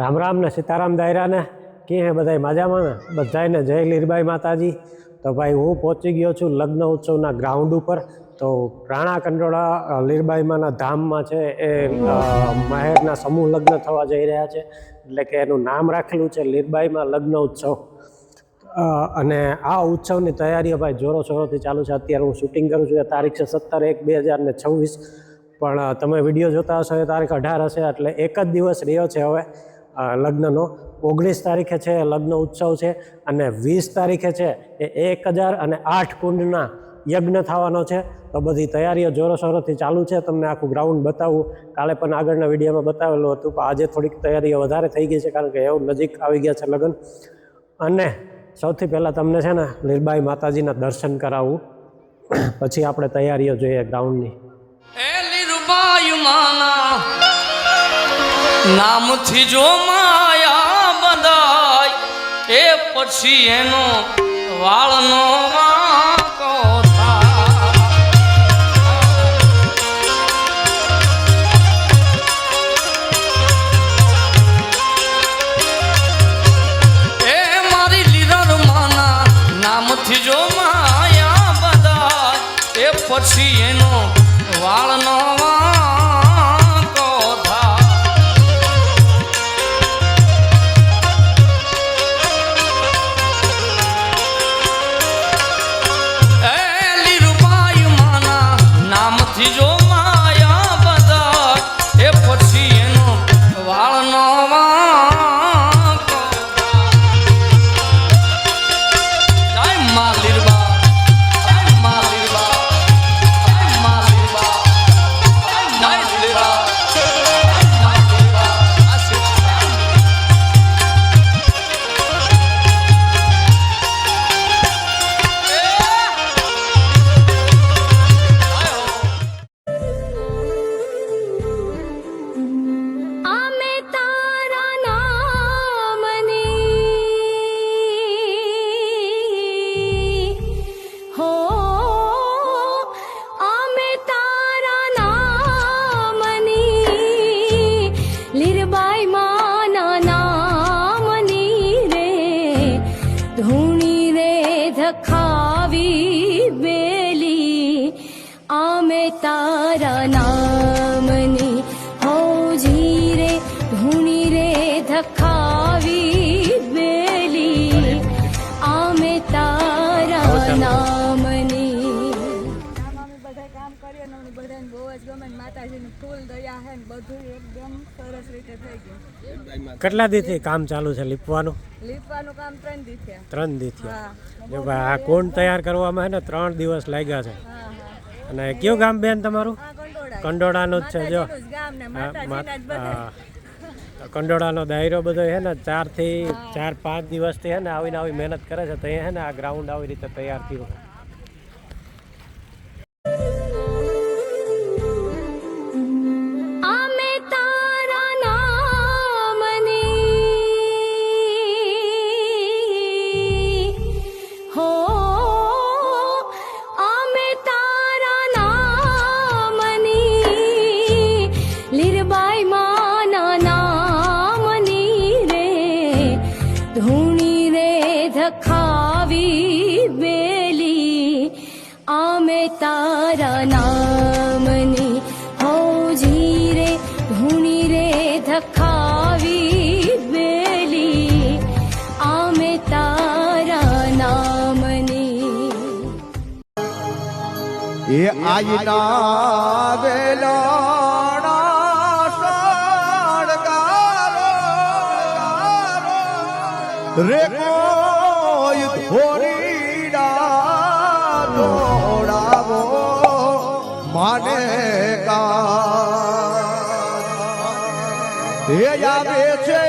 રામ રામ ને સીતારામ દાયરાને કે હે બધાય મજામાં ને? બધાયને જય લીરબાઈ માતાજી. તો ભાઈ હું પહોંચી ગયો છું લગ્ન ઉત્સવના ગ્રાઉન્ડ ઉપર. તો રાણા કંડોળા લીરબાઈમાંના ધામમાં છે એ મહેરના સમૂહ લગ્ન થવા જઈ રહ્યા છે. એટલે કે એનું નામ રાખેલું છે લીરબાઈમાં લગ્ન ઉત્સવ. અને આ ઉત્સવની તૈયારીઓ ભાઈ જોરો શોરોથી ચાલુ છે. અત્યારે હું શૂટિંગ કરું છું. એ તારીખ છે સત્તર એક બે હજાર ને છવ્વીસ. પણ તમે વીડિયો જોતા હશો, એ તારીખ અઢાર હશે. એટલે એક જ દિવસ રહ્યો છે હવે. લગ્નનો ઓગણીસ તારીખે છે લગ્ન ઉત્સવ છે અને વીસ તારીખે છે, એ એક હજાર અને આઠ કુંડના યજ્ઞ થવાનો છે. તો બધી તૈયારીઓ જોરો શોરોથી ચાલુ છે. તમને આખું ગ્રાઉન્ડ બતાવું. કાલે પણ આગળના વિડીયોમાં બતાવેલું હતું પણ આજે થોડીક તૈયારીઓ વધારે થઈ ગઈ છે, કારણ કે એવું નજીક આવી ગયા છે લગ્ન. અને સૌથી પહેલાં તમને છે ને લીરબાઈ માતાજીના દર્શન કરાવવું પછી આપણે તૈયારીઓ જોઈએ ગ્રાઉન્ડની નામથી જો માયા બધાય, એ પછી એનો વાળનો વાંકો એ મારી લીરર માના નામથી જો માયા બધાય, એ પછી એનો વાળનો વાંકો તારા નામની હોજી રે ધૂણી રે ધખાવી બેલી અમે તારા નામની આમ અમે બધા કામ કરીએ ને અમને બધાને બહુ જ ગમે માતાજીની ફૂલ દયા છે ને બધું એકદમ સરસ રીતે થઈ ગયું કેટલા દીથી કામ ચાલુ છે? લીપવાનું? લીપવાનું કામ ત્રણ દી થયા ત્રણ દીથી. હા. જો ભાઈ આ કોણ તૈયાર કરવામાં ને ત્રણ દિવસ લાગ્યા છે. અને કયું ગામ બેન તમારું? કંડોળાનું જ છે જો. કંડોળાનો દાયરો બધો છે ને ચારથી ચાર પાંચ દિવસથી છે ને આવીને આવી મહેનત કરે છે તો અહીંયા છે ને આ ગ્રાઉન્ડ આવી રીતે તૈયાર થયું. એ આઈના વેલાણા સળગારો રે કોઈ થોડીડા દોડાવો માને કા. એ આવે છે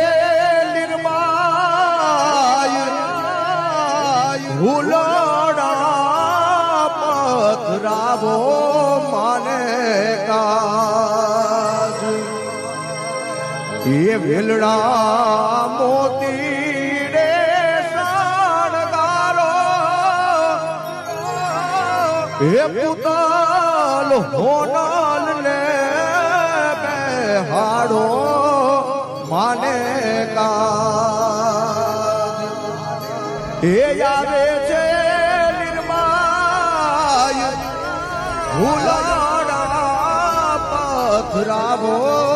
એ વેલડા મોતી રે શણગારો. હે પુતલ, હોનલ ને બેહાડો, માને કા. હે આવે છે નિર્માય ભૂલાડા પથરાવો.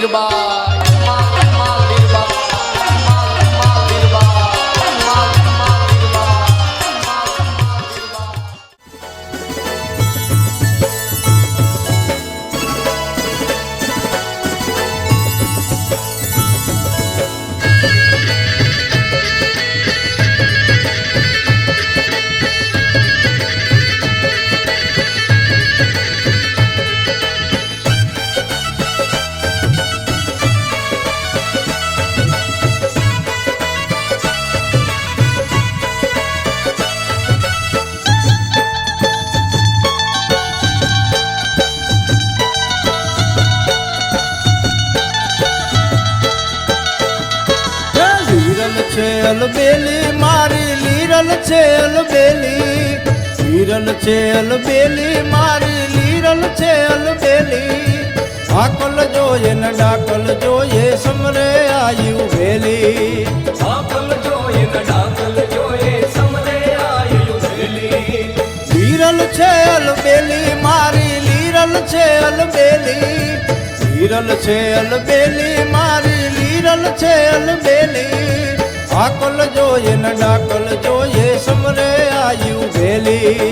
Peter Ball. છે અલબેલી મારી લીરલ છે અલબેલી. લીરલ છે અલબેલી મારી લીરલ છે અલબેલી. આકલ જોઈએ ને ડાકલ જોઈએ સમરે આયુ વેલી. આકલ જોઈએ ને ડાકલ જોઈએ સમરે આયુ વેલી. લીરલ છે અલબેલી મારી લીરલ છે અલબેલી. લીરલ છે અલબેલી મારી લીરલ છે અલબેલી. આકલ જોઈએ ને ડાકલ જોઈએ સમરે આયુ વેલી.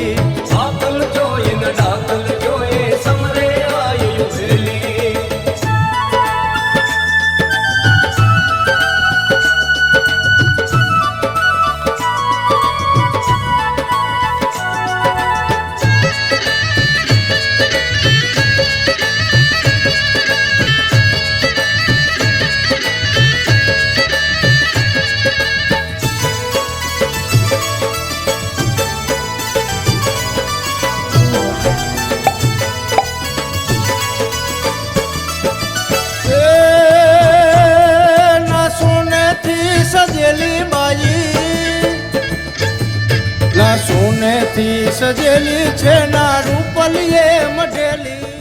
સજેલી છે ના રૂપલીએ મઢેલી.